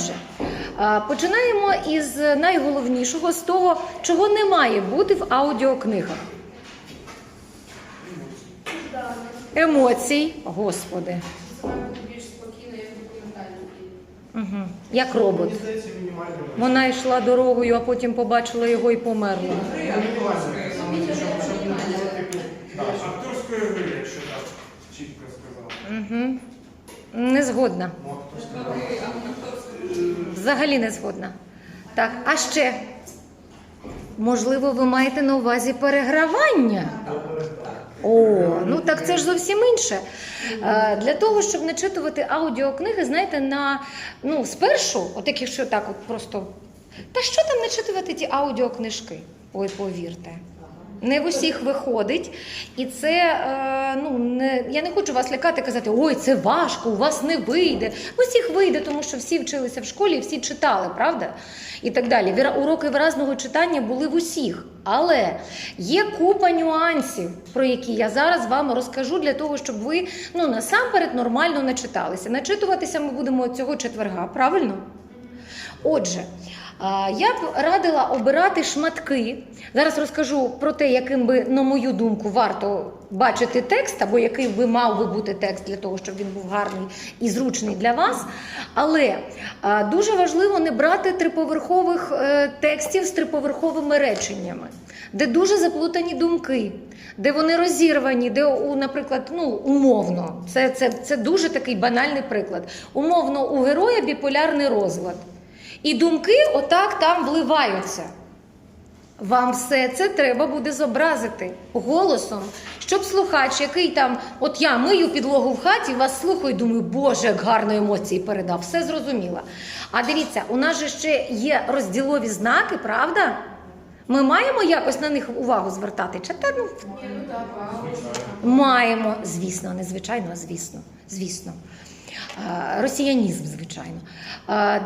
Отже, починаємо із найголовнішого, з того, чого не має бути в аудіокнигах. Емоцій, господи. Більш спокійно, як. Угу. Як робот. Вона йшла дорогою, а потім побачила його і померла. Акторської гри, якщо так чітко сказати. Угу. Не згодна. Взагалі не згодна. Так, а ще, можливо, ви маєте на увазі перегравання? О, ну так це ж зовсім інше. Е, Для того, щоб начитувати аудіокниги, знаєте, на ну, спершу, от якщо так, от просто. Та що там начитувати ті аудіокнижки? Ой, повірте. Не в усіх виходить, і це е, ну не я не хочу вас лякати, казати, ой, це важко, у вас не вийде. В усіх вийде, тому що всі вчилися в школі, всі читали, правда? І так далі. Віра- Уроки виразного читання були в усіх. Але є купа нюансів, про які я зараз вам розкажу для того, щоб ви ну насамперед нормально начиталися. Начитуватися ми будемо цього четверга, правильно? Отже, я б радила обирати шматки. Зараз розкажу про те, яким би, на мою думку, варто бачити текст, або який би мав би бути текст для того, щоб він був гарний і зручний для вас. Але дуже важливо не брати триповерхових е, текстів з триповерховими реченнями, де дуже заплутані думки, де вони розірвані, де, наприклад, ну, умовно, це, це, це дуже такий банальний приклад. Умовно, у героя біполярний розлад. І думки отак там вливаються. Вам все це треба буде зобразити голосом, щоб слухач, який там, от я мию підлогу в хаті, вас слухаю, думаю, боже, як гарно емоції передав, все зрозуміло. А дивіться, у нас же ще є розділові знаки, правда? Ми маємо якось на них увагу звертати? Чи та, ну, ну. Маємо, звісно, не звичайно, а звісно, звісно. Росіянізм, звичайно.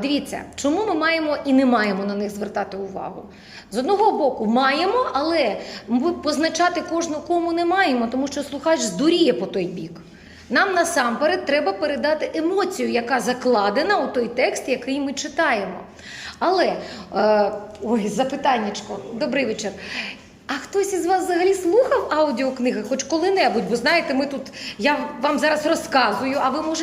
Дивіться, чому ми маємо і не маємо на них звертати увагу? З одного боку, маємо, але позначати кожну кому не маємо, тому що слухач здуріє по той бік. Нам насамперед треба передати емоцію, яка закладена у той текст, який ми читаємо. Але, е, ой, запитаннячко, добрий вечір. А хтось із вас взагалі слухав аудіокниги хоч коли-небудь? Бо знаєте, ми тут, я вам зараз розказую, а ви може